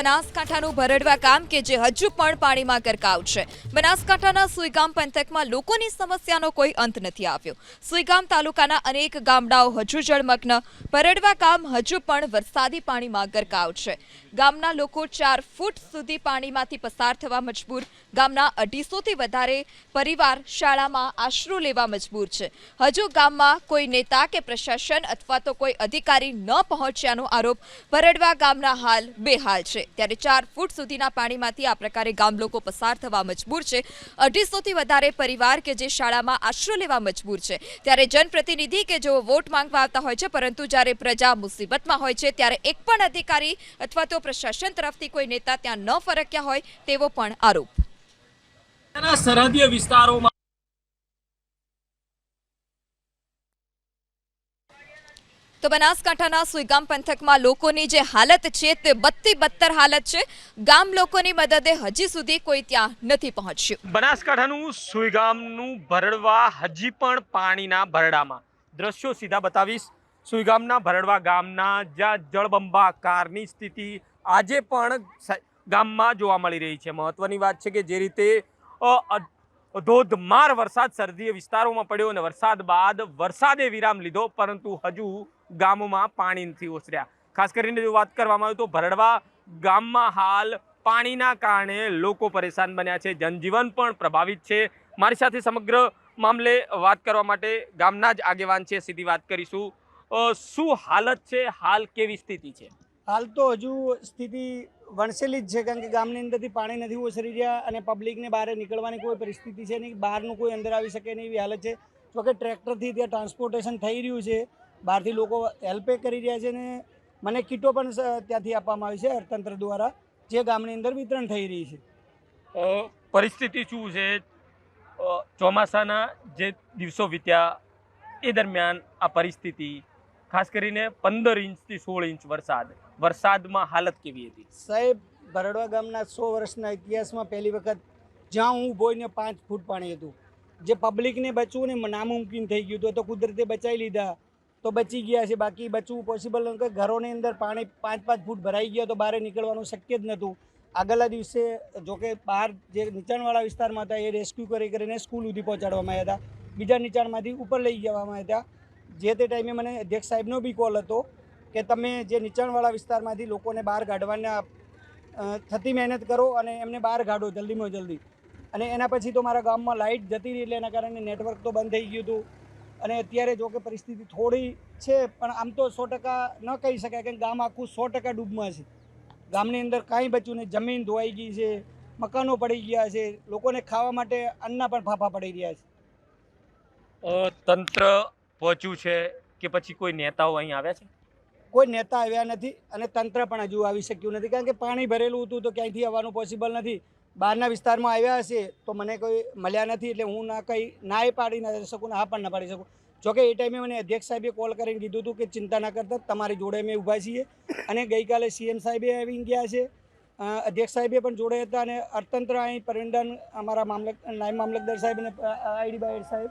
બનાસકાંઠાનું ભરડવા ગામ કે જે હજુ પણ પાણીમાં ગરકાવ છે? બનાસકાંઠાના સુઈગામ પંથકમાં લોકોની સમસ્યાનો કોઈ અંત નથી આવ્યો. સુઈગામ તાલુકાના અનેક ગામડાઓ હજુ જળમગ્ન. ભરડવા ગામ હજુ પણ વરસાદી પાણીમાં ગરકાવ છે. ગામના લોકો ચાર ફૂટ સુધી પાણીમાંથી પસાર થવા મજબૂર. ગામના અઢીસોથી વધારે પરિવાર શાળામાં આશરો લેવા મજબૂર છે. હજુ ગામમાં કોઈ નેતા કે પ્રશાસન અથવા તો કોઈ અધિકારી ન પહોંચ્યાનો આરોપ. ભરડવા ગામના હાલ બેહાલ છે. ત્યારે ચાર ફૂટ સુધીના પાણીમાંથી આ પ્રકારે ગામ લોકો પસાર થવા મજબૂર છે. અઢીસોથી વધારે પરિવાર કે જે શાળામાં આશરો લેવા મજબૂર છે. ત્યારે જનપ્રતિનિધિ કે જેઓ વોટ માંગવા આવતા હોય છે, પરંતુ જ્યારે પ્રજા મુસીબતમાં હોય છે, ત્યારે એક પણ અધિકારી અથવા તો પ્રશાસન તરફથી કોઈ નેતા ત્યાં ન ફરક્યા હોય તેવો પણ આરોપ. સરહદીય વિસ્તારોમાં તો બનાસકાંઠાના સુઈગામ પંથકમાં લોકોની જે હાલત છે તે બત્તી બત્તર હાલત છે. ગામ લોકોની મદદે હજી સુધી કોઈ ત્યાં નથી પહોંચ્યું. બનાસકાંઠાનું સુઈગામનું ભરડવા હજી પણ પાણીના ભરડામાં. દ્રશ્યો સીધા બતાવીશ. સુઈગામના ભરડવા ગામના જ્યાં જળબંબાકારની સ્થિતિ આજે પણ ગામમાં જોવા મળી રહી છે. મહત્વની વાત છે કે જે રીતે ધોધમાર વરસાદ સરહદીય વિસ્તારોમાં પડ્યો અને વરસાદ બાદ વરસાદે વિરામ લીધો, પરંતુ હજુ ગામોમાં પાણી નથી ઓસર્યા. ખાસ કરીને જો વાત કરવામાં આવે તો ભરડવા ગામમાં હાલ પાણીના કારણે લોકો પરેશાન બન્યા છે, જનજીવન પણ પ્રભાવિત છે. મારી સાથે સમગ્ર મામલે વાત કરવા માટે ગામના જ આગેવાન છે, સીધી વાત કરીશું. શું હાલત છે? હાલ કેવી સ્થિતિ છે? હાલ તો હજુ સ્થિતિ વણસેલી જ છે કારણ કે ગામની અંદરથી પાણી નથી ઓસરી રહ્યા અને પબ્લિકને બહાર નીકળવાની કોઈ પરિસ્થિતિ છે નહીં, બહારનું કોઈ અંદર આવી શકે નહીં એવી હાલત છે. જોકે ટ્રેક્ટરથી ત્યાં ટ્રાન્સપોર્ટેશન થઈ રહ્યું છે, બહારથી લોકો હેલ્પે કરી રહ્યા છે ને મને કીટો પણ ત્યાંથી આપવામાં આવી છે અર્થતંત્ર દ્વારા, જે ગામની અંદર વિતરણ થઈ રહી છે. પરિસ્થિતિ શું છે? ચોમાસાના જે દિવસો વીત્યા, એ દરમિયાન આ પરિસ્થિતિ, ખાસ કરીને પંદર ઇંચથી સોળ ઇંચ વરસાદ. વરસાદમાં હાલત કેવી હતી? સાહેબ, ભરડવા ગામના સો વર્ષના ઇતિહાસમાં પહેલી વખત જ્યાં હું ભોઈને પાંચ ફૂટ પાણી હતું. જે પબ્લિકને બચવું ને નામુમકિન થઈ ગયું હતું, તો કુદરતે બચાવી લીધા. તો બચી ગયા છે. બાકી બચવું પોસિબલ નહોતું ઘરોની અંદર પાણી પાંચ પાંચ ફૂટ ભરાઈ ગયા તો બહાર નીકળવાનું શક્ય જ નહોતું. આગળના દિવસે જોકે બહાર જે નીચાણવાળા વિસ્તારમાં હતા, એ રેસ્ક્યુ કરી કરીને સ્કૂલ સુધી પહોંચાડવામાં આવ્યા હતા. બીજા નીચાણમાંથી ઉપર લઈ જવામાં આવ્યા હતા. જે તે ટાઈમે મને અધ્યક્ષ સાહેબનો બી કોલ હતો. કે તમે જે નીચાણવાળા વિસ્તારમાંથી લોકોને બહાર કાઢવાના થતી મહેનત કરો અને એમને બહાર કાઢો જલ્દીમાં જલ્દી. અને એના પછી તો મારા ગામમાં લાઇટ જતી રહી એટલે એના કારણે નેટવર્ક તો બંધ થઈ ગયું હતું. અને અત્યારે જો કે પરિસ્થિતિ થોડી છે, પણ આમ તો સો ટકા ન કહી શકાય કે ગામ આખું સો ટકા ડૂબમાં છે. ગામની અંદર કાંઈ બચ્યું નહીં, જમીન ધોવાઈ ગઈ છે, મકાનો પડી ગયા છે, લોકોને ખાવા માટે અન્ના પણ ફાફા પડી રહ્યા છે. તંત્ર પહોંચ્યું છે કે પછી કોઈ નેતાઓ અહીં આવ્યા છે? કોઈ નેતા આવ્યા નથી અને તંત્ર પણ હજુ આવી શક્યું નથી. કારણ કે પાણી ભરેલું હતું તો ક્યાંયથી આવવાનું પોસિબલ નથી. બહારના વિસ્તારમાં આવ્યા હશે તો મને કોઈ મળ્યા નથી એટલે હું ના કંઈ ના એ પાડી, ના શકું હા પણ ના પાડી શકું. જોકે એ ટાઈમે મને અધ્યક્ષ સાહેબે કોલ કરીને કીધું હતું કે ચિંતા ના કરતા, તમારી જોડે અમે ઊભા છીએ. અને ગઈકાલે સીએમ સાહેબે આવી ગયા છે. અધ્યક્ષ સાહેબે પણ જોડે હતા અને અર્થતંત્ર અહીં પરિવર્તન અમારા મામલક, નાયબ મામલતદાર સાહેબ અને આઈડી બાયડ સાહેબ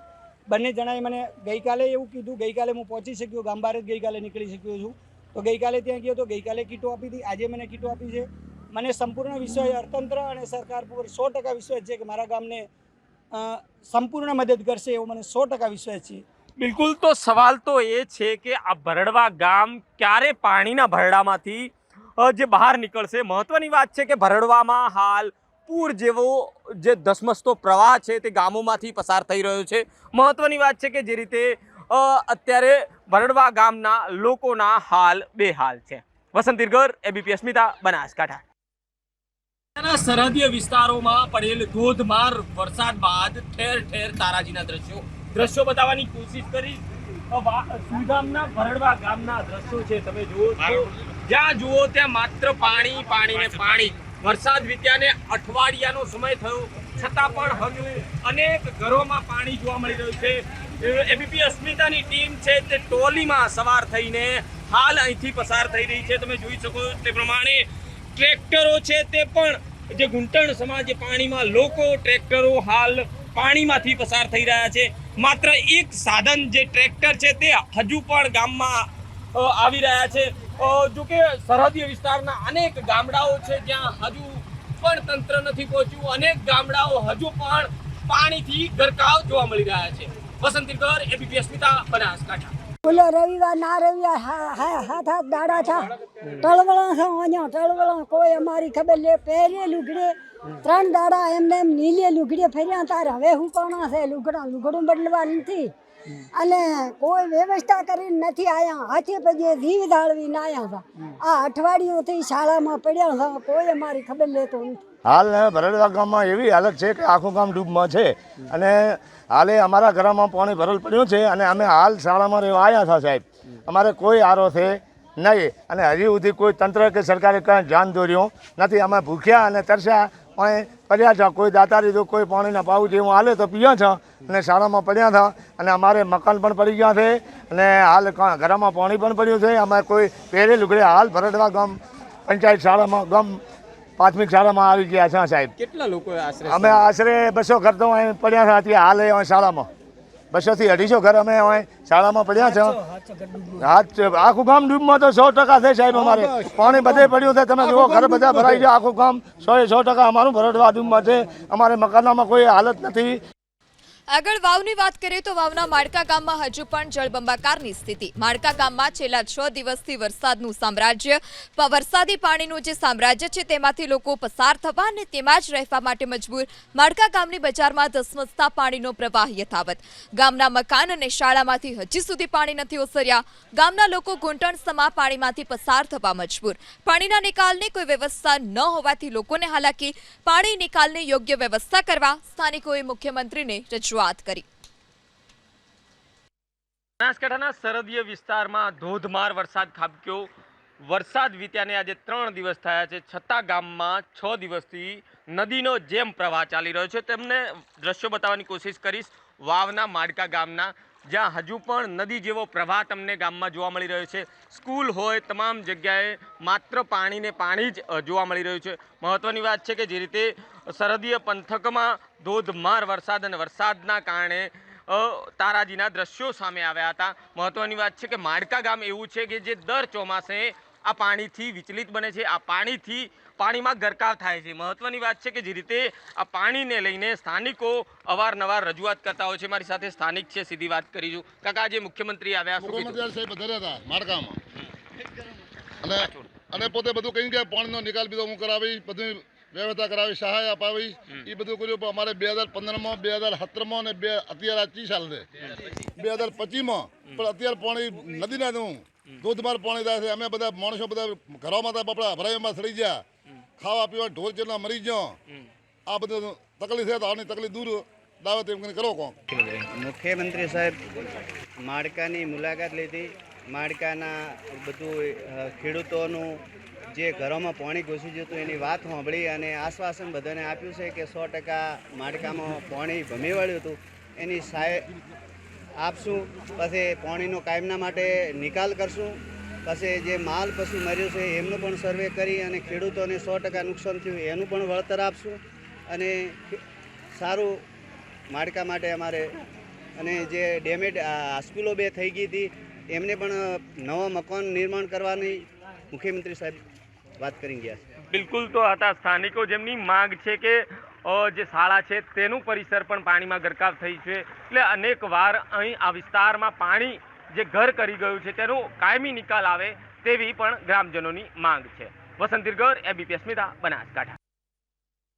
બંને જણાએ મને ગઈકાલે એવું કીધું, ગઈકાલે હું પહોંચી શક્યો, ગામ બહાર જ ગઈકાલે નીકળી શક્યો છું. તો ગઈકાલે ત્યાં ગયો તો ગઈકાલે કીટો આપી હતી, આજે મને કીટો આપી છે. મને સંપૂર્ણ વિશ્વાસ અર્થતંત્ર અને સરકાર પર સો ટકા વિશ્વાસ છે કે મારા ગામને સંપૂર્ણ મદદ કરશે એવો મને સો ટકા વિશ્વાસ છે. બિલકુલ, તો સવાલ તો એ છે કે આ ભરડવા ગામ ક્યારે પાણીના ભરડામાંથી જે બહાર નીકળશે? મહત્વની વાત છે કે ભરડવામાં હાલ પૂર જેવો જે ધસમસતો પ્રવાહ છે તે ગામોમાંથી પસાર થઈ રહ્યો છે. મહત્ત્વની વાત છે કે જે રીતે અત્યારે ભરડવા ગામના લોકોના હાલ બેહાલ છે. વસંત ઇરગર એબીપી અસ્મિતા, બનાસકાંઠા. સરહદીય વિસ્તારોમાં પડેલ ધોધમાર વરસાદ બાદ ઠેર ઠેર તારાજીના દ્રશ્યો. દ્રશ્યો બતાવવાની કોશિશ કરી સુગામના ભરડવા ગામના દ્રશ્યો છે. તમે જુઓ જ્યાં જુઓ ત્યાં માત્ર પાણી પાણી ને પાણી. વરસાદ વીત્યાને અઠવાડિયાનો સમય થયો. છતાં પણ હજુ અનેક ઘરોમાં પાણી જોવા મળી રહ્યું છે. એબીપી અસ્મિતાની ટીમ છે તે ટોલીમાં સવાર થઈને હાલ અહીંથી પસાર થઈ રહી છે. તમે જોઈ શકો તે પ્રમાણે ટ્રેક્ટરો છે તે પણ જે ઘૂંટણ સમાજ પાણીમાં લોકો ટ્રેક્ટરો હાલ પાણીમાંથી પસાર થઈ રહ્યા છે. માત્ર એક સાધન જે ટ્રેક્ટર છે તે હજુ પણ ગામમાં આવી રહ્યા છે. જો કે સરહદીય વિસ્તારના અનેક ગામડાઓ છે જ્યાં હજુ પણ તંત્ર નથી પહોંચ્યું. અનેક ગામડાઓ હજુ પણ પાણીથી ગરકાવ જોવા મળી રહ્યા છે. વસંતીગર એબીપી અસ્મિતા, બનાસકાંઠા. બોલો, રવિવાર, ના રવિવાર, હા હાથ હાથ, દાડા છા. ટળવળા છે અહીંયા ટળવળા. કોઈ અમારી ખબર લે પહેરે લુગડે. ત્રણ દાડા એમને એમ નીલે લુગડે ફેર્યા. તાર હવે હું કોણા છે લુગડા લુગડું બદલવા નથી. અને કોઈ વ્યવસ્થા કરીને નથી આવ્યા હાથે પગે દીવ દાળવીને આવ્યા હતા. આ અઠવાડિયુંથી શાળામાં પડ્યા હતા. કોઈ અમારી ખબર લેતો નથી. હાલ ભરડવા ગામમાં એવી હાલત છે કે આખું ગામ ડૂબમાં છે. અને હાલે અમારા ઘરમાં પાણી ભરેલ પડ્યું છે અને અમે હાલ શાળામાં રહેવા આવ્યા હતા સાહેબ. અમારે કોઈ આરો છે નહીં. અને હજી સુધી કોઈ તંત્ર કે સરકારે કાંઈ ધ્યાન દોર્યું નથી. અમે ભૂખ્યા અને તરસ્યા. અહીં પડ્યા છે કોઈ દાતા લીધું કોઈ પાણીના પાઉચ એવું હાલે તો પીયા છે. અને શાળામાં પડ્યા હતા અને અમારે મકાન પણ પડી ગયા છે અને હાલ ઘરમાં પાણી પણ પડ્યું છે. અમે કોઈ પહેરે લુગડે હાલ ભરડવા ગામ પંચાયત શાળામાં ગામ પ્રાથમિક શાળામાં આવી ગયા છે સાહેબ. કેટલા લોકો અમે આશરે બસો ઘર તો પડ્યા હતા હાલ શાળામાં. બસો થી અઢીસો ઘર અમે શાળામાં પડ્યા છો. હાથ આખું ગામ ડૂબમાં તો સો ટકા છે સાહેબ અમારે. પાણી બધે પડ્યું છે. તમે જુઓ ઘર બધા ભરાઈ ગયા. આખું ગામ સો એ સો ટકા અમારું ભરડવા ડૂબમાં છે. અમારે મકાનમાં કોઈ હાલત નથી. આગળ વાવની વાત કરીએ તો વાવના માળકા ગામમાં હજુ પણ જળબંબાકારની સ્થિતિ. માળકા ગામમાં છેલ્લા છ દિવસથી વરસાદનું સામ્રાજ્ય વરસાદી પાણીનું જે સામ્રાજ્ય છે તેમાંથી લોકો પસાર થવા અને તેમાં જ રહેવા માટે મજબૂર. માળકા ગામની બજારમાં ધસમસતા પાણીનો પ્રવાહ યથાવત. ગામના મકાન અને શાળામાંથી હજી સુધી પાણી નથી ઓસર્યા. ગામના લોકો ઘૂંટણ સમા પાણીમાંથી પસાર થવા મજબૂર. પાણીના નિકાલની કોઈ વ્યવસ્થા ન હોવાથી લોકોને હાલાકી. પાણી નિકાલની યોગ્ય વ્યવસ્થા કરવા સ્થાનિકોએ મુખ્યમંત્રીને રજૂઆત કરી. બનાસકાંઠાના સરહદીય વિસ્તારમાં ધોધમાર વરસાદ ખાબક્યો. વરસાદ વીત્યાને આજે ત્રણ દિવસ થયા છે. છતાં ગામમાં છ દિવસથી નદીનો જેમ પ્રવાહ ચાલી રહ્યો છે તેમને દ્રશ્યો બતાવવાની કોશિશ કરીશ. વાવના માડકા ગામના, જ્યાં હજુ પણ નદી જેવો પ્રવાહ તમને ગામમાં જોવા મળી રહ્યો છે. સ્કૂલ હોય, તમામ જગ્યાએ માત્ર પાણીને પાણી જ જોવા મળી રહ્યું છે. મહત્ત્વની વાત છે કે જે રીતે સરહદીય પંથકમાં ધોધમાર વરસાદ અને વરસાદના કારણે તારાજીના દ્રશ્યો સામે આવ્યા હતા. મહત્વની વાત છે કે માડકા ગામ એવું છે કે જે દર ચોમાસે આ પાણીથી વિચલિત બને છે. આ પાણીથી પાણીમાં ગરકાવ થાય છે. મહત્વની વાત છે કે જે રીતે આ પાણીને લઈને સ્થાનિકો અવારનવાર રજૂઆત કરતા હોય છે. મારી સાથે સ્થાનિક છે, સીધી વાત કરીશું કાકા જે મુખ્યમંત્રી આવ્યા મુખ્યમંત્રી સાહેબ અને પોતે બધું કહ્યું કે પાણીનો નિકાલ બીજો હું કરાવી બધું વ્યવસ્થા કરાવી સહાય અપાવી. એ બધું કર્યું પણ અમારે બે હજાર પંદરમાં બે હજાર સત્તરમાં અને બે અત્યારે આ ત્રીસ સાલ છે બે હજાર પચીસમાં પણ અત્યારે પાણી નદીના નું ધોધમાર પાણી થાય છે. અમે બધા માણસો બધા ઘરોમાં હતા બપડા ભરાઈમાં સડી ગયા. ખાવા પીવા ઢોર ચેરના મરી ગયા. આ બધું તકલીફ છે તો આની તકલીફ દૂર દાવત એમ કરીને કરો કોણ? મુખ્યમંત્રી સાહેબ માળકાની મુલાકાત લીધી. માળકાના બધું ખેડૂતોનું જે ઘરોમાં પાણી ઘૂસી જતું એની વાત સાંભળી અને આશ્વાસન બધાને આપ્યું છે કે સો ટકા માળકામાં પાણી ભમી વળ્યું હતું. એની સાય આપશું, પછી પાણીનો કાયમના માટે નિકાલ કરશું, પછી જે માલ પશુ મર્યું છે એમનું પણ સર્વે કરી અને ખેડૂતોને સો ટકા નુકસાન થયું એનું પણ વળતર આપશું. અને સારું માળકા માટે અમારે અને જે ડેમેજ હોસ્પિટલો બે થઈ ગઈ હતી, એમને પણ નવા મકાન નિર્માણ કરવાની મુખ્યમંત્રી સાહેબ વાત કરી ગયા. બિલકુલ તો હતા સ્થાનિકો જેમની માંગ છે કે જે શાળા છે તેનું પરિસર પણ પાણીમાં ગરકાવ થઈ છે. એટલે અનેક વાર અહીં આ વિસ્તારમાં પાણી જે ઘર કરી ગયું છે તેનો કાયમી નિકાલ આવે તેવી પણ ગ્રામજનોની માંગ છે. વસંત એબીપી અસ્મિતા, બનાસકાંઠા.